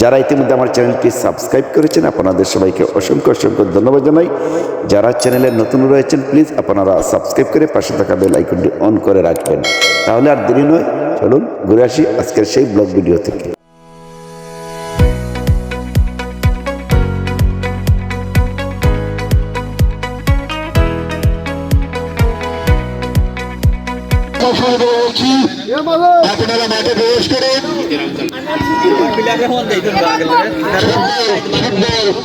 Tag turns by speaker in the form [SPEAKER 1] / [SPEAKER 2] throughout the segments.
[SPEAKER 1] যারা ইতিমধ্যে আমার চ্যানেলটি সাবস্ক্রাইব করেছেন, আপনাদের সবাইকে অসংখ্য অসংখ্য ধন্যবাদ জানাই। যারা চ্যানেলে নতুন রয়েছেন, প্লিজ আপনারা সাবস্ক্রাইব করে পাশে থাকা বেল আইকনটি অন করে রাখবেন। তাহলে আর দেরি নয়, চলুন ঘুরে আসি আজকের সেই ব্লগ ভিডিও থেকে।
[SPEAKER 2] সফল রয়েছি আপনারা মাঠে প্রবেশ ফুটবল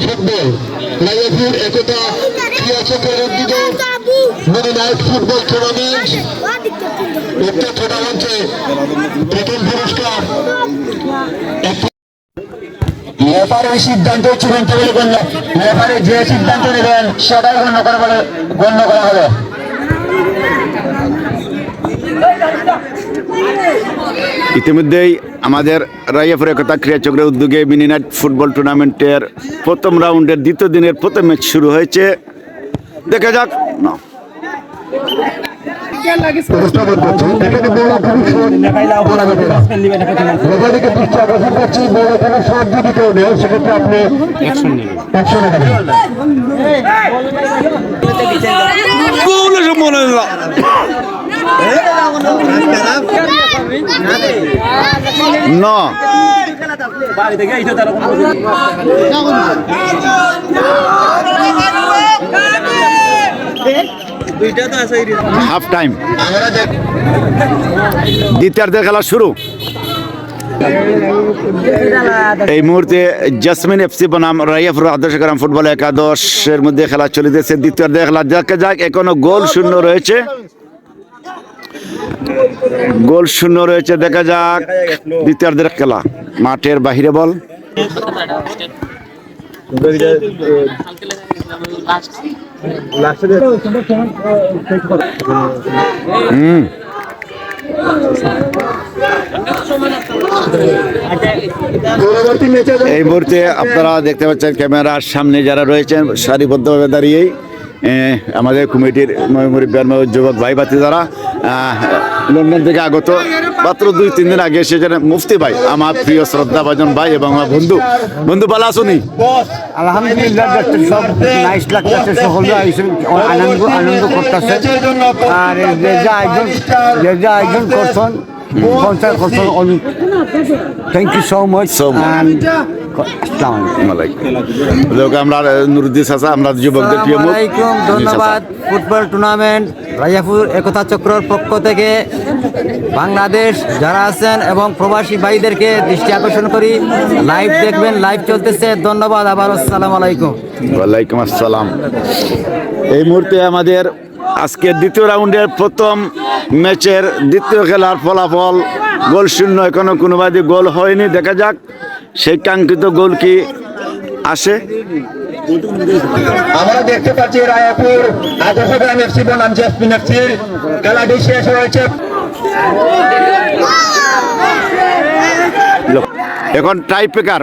[SPEAKER 2] ফুটবল লাইফুর সিদ্ধান্ত বলে গণ্য। যে সিদ্ধান্ত নেবেন, সেটাই গণ্য করা বলে গণ্য করা হবে
[SPEAKER 1] ইতিমধ্যেই আমাদের রাইয়াপুর একতা ক্রীড়া চক্রের উদ্যোগে মিনি নাইট ফুটবল টুর্নামেন্টের প্রথম রাউন্ডের দ্বিতীয় দিনের প্রথম ম্যাচ শুরু হয়েছে দেখা যাক না না হাফ টাইম দ্বিতীয়ার্ধের খেলা শুরু। এই মুহূর্তে জাসমিন এফসি বনাম, রাইয়াপুর আদর্শ গ্রাম ফুটবল একাদশের মধ্যে খেলা চলিতেছে। দ্বিতীয়ার্ধের খেলা দেখা যাক, এখনও গোল শূন্য রয়েছে। গোল শূন্য রয়েছে, দেখা যাক দ্বিতীয়ার্ধের খেলা। মাঠের বাহিরে বল। এই মুহূর্তে আপনারা দেখতে পাচ্ছেন ক্যামেরার সামনে যারা রয়েছেন, সারিবদ্ধভাবে দাঁড়িয়েই আমাদের কমিটির যুবক ভাই বাতি যারা লন্ডন থেকে আগত মাত্র দুই তিন দিন আগে এসেছেন মুফতি ভাই আমার প্রিয় শ্রদ্ধা ভাজন ভাই এবং আমার বন্ধু। বন্ধু ভালো আসুনি
[SPEAKER 3] আলহামদুলিল্লাহ দেখতে সব নাইস লাগতেছে সকলে আনন্দ আনন্দ করতেছে। আর যে যা একজন যে যা একজন করছেন পঞ্চায়েত করছেন thank you so much
[SPEAKER 1] So much.
[SPEAKER 3] আসসালামু আলাইকুম।
[SPEAKER 1] লোক আমরা নুরুদ্দিন চাচা আমরা যুবকদের প্রিয়
[SPEAKER 3] ধন্যবাদ। ফুটবল টুর্নামেন্ট রাজাপুর একতা চক্রর পক্ষ থেকে বাংলাদেশ যারা আছেন এবং প্রবাসী ভাইদেরকে দৃষ্টি আকর্ষণ করি লাইভ দেখবেন লাইভ চলতেছে। ধন্যবাদ। আবার আসসালাম আলাইকুম।
[SPEAKER 1] ওয়ালাইকুম আসসালাম। এই মুহূর্তে আমাদের আজকের দ্বিতীয় রাউন্ডের প্রথম ম্যাচের দ্বিতীয় খেলার ফলাফল গোল শূন্য এখনও কোনো বাদী গোল হয়নি। দেখা যাক সেই কাঙ্ক্ষিত গোল কি আসে?
[SPEAKER 2] আমরা দেখতে পাচ্ছি রায়পুর আদর্শ গ্রাম এফসি বনাম জেসমিন এফসির খেলাটি শেষ হয়েছে।
[SPEAKER 1] এখন টাই পেকার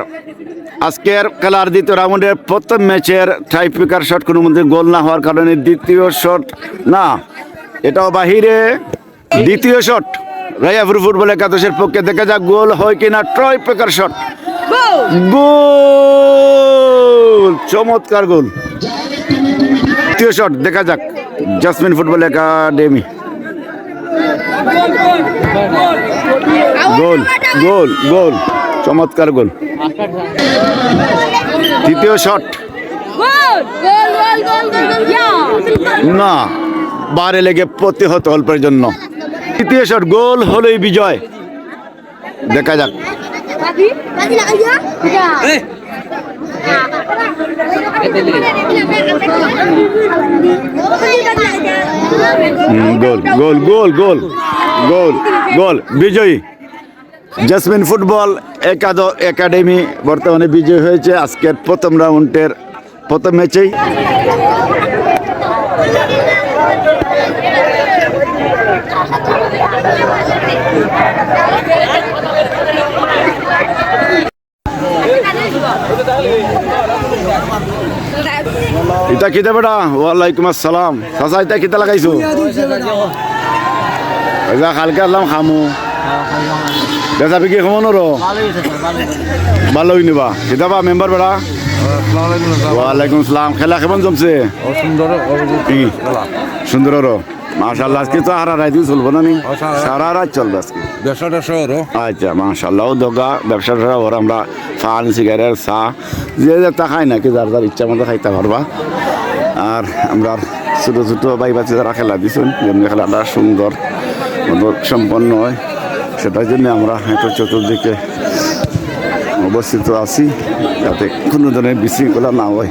[SPEAKER 1] আজকের খেলার দ্বিতীয় রাউন্ডের প্রথম ম্যাচের টাই পেকার শট কোনো মধ্যে গোল না হওয়ার কারণে দ্বিতীয় শট না। এটাও বাহিরে। দ্বিতীয় শট রায়াপুর ফুটবল একাদশের পক্ষে দেখা যাক গোল হয় কিনা ট্রয় পেকার শট গোল! চমৎকার গোল। তৃতীয় শট দেখা যাক। Jasmine football academy goal goal goal. চমৎকার গোল। তৃতীয় শট! না বারে লেগে প্রতিহত অল্পের জন্য। তৃতীয় শট গোল হলেই বিজয়। দেখা যাক। গোল গোল গোল গোল গোল গোল বিজয়ী জাসমিন ফুটবল একাদ একাডেমি বর্তমানে বিজয়ী হয়েছে। আজকের প্রথম রাউন্ডের প্রথম ম্যাচেই কিতা বেটা? ওয়ালাইকুম আসসালাম। চাচা কিতা লাগাইছো? এজা কালকে আলাম খামু। বেচা খামো নর ভালো বা মেম্বার ওয়ালাইকুম আসসালাম খেলা কেমন জমছে? সুন্দর মাশাল্লাহ আজকে না সারা আচ্ছা মাশাল্লাহ দোকা ব্যবসা আমরা সিগারেট যে খাই না, কি যার যার ইচ্ছা মতো খাইতে পারবা আর আমরা ছোটো ছোটো বাই বাচ্চা যারা খেলা দিচ্ছেন যেমনি খেলাটা সুন্দর সম্পন্ন হয়। সেটার জন্য আমরা একটু চতুর্দিকে অবস্থিত আছি, যাতে কোনো ধরনের বিশৃঙ্খলা না হয়।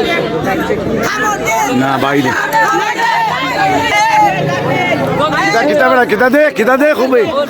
[SPEAKER 1] না বাইরে কিতা কিতা বেড়া কিতা দে কিতা দে খুবই। উফ,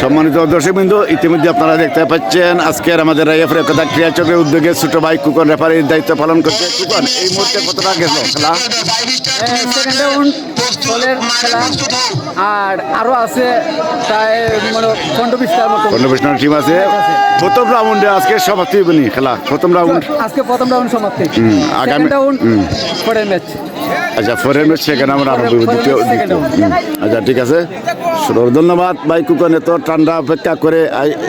[SPEAKER 1] সম্মানিত দর্শক বিন্দু ইতিমধ্যে আপনারা দেখতে পাচ্ছেন আজকের আমাদের রাইফের একতা ক্রিয়া চক্রের উদ্যোগে ছোট ভাই কুকন রেফারির দায়িত্ব পালন করছে। কুকন এই মুহূর্তে কতটা গেল? খেলা?
[SPEAKER 4] আর আরও আছে প্রায় মানে পনেরো বিশটার মতো।
[SPEAKER 1] কর্ণবিষ্ণুর টিম আছে। প্রথম রাউন্ডে আজকে সমাপ্তি খেলা। প্রথম রাউন্ড
[SPEAKER 4] আজকে প্রথম রাউন্ড সমাপ্তি।
[SPEAKER 1] আগামী-
[SPEAKER 4] রাউন্ড। পরের ম্যাচ
[SPEAKER 1] আচ্ছা ফরেন সেখানে আমরা আরম্ভ দ্বিতীয়। আচ্ছা ঠিক আছে। সুন্দর ধন্যবাদ। ভাই কুকন এত ঠান্ডা অপেক্ষা করে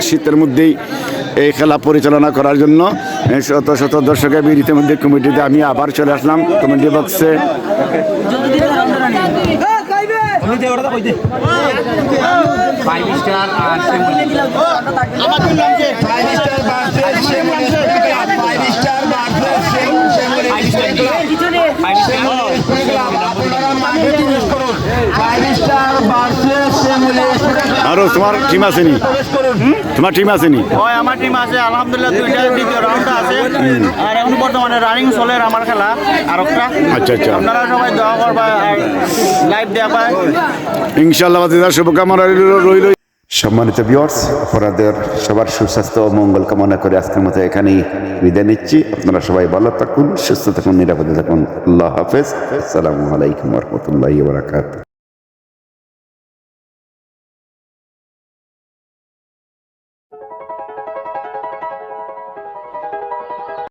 [SPEAKER 1] শীতের মধ্যেই এই খেলা পরিচালনা করার জন্য। শত শত দর্শকের ইতিমধ্যে কমিটিতে আমি আবার চলে আসলাম। কমিটি বক্সে আরও তোমার টিম আসেনি। তোমার টিম আসেনি?
[SPEAKER 5] হয় আমার টিম আছে আলহামদুলিল্লাহ দুইটা দ্বিতীয় রাউন্ড আছে। আর এখন বর্তমানে রানিং চলে আমার খেলা আর একটা
[SPEAKER 1] আচ্ছা আচ্ছা।
[SPEAKER 5] আপনারা সবাই দোয়া করবা লাইভ দেখবা
[SPEAKER 1] বাতিদার শুভকামনা রইল সম্মানিত ভিউয়ার্স আপনাদের সবার সুস্বাস্থ্য ও মঙ্গল কামনা করে আজকের মতো এখানেই বিদায় নিচ্ছি। আপনারা সবাই ভালো থাকুন সুস্থ থাকুন নিরাপদে থাকুন। আল্লাহ হাফেজ। আসসালামু আলাইকুম রহমতুল্লাহ বারাকাত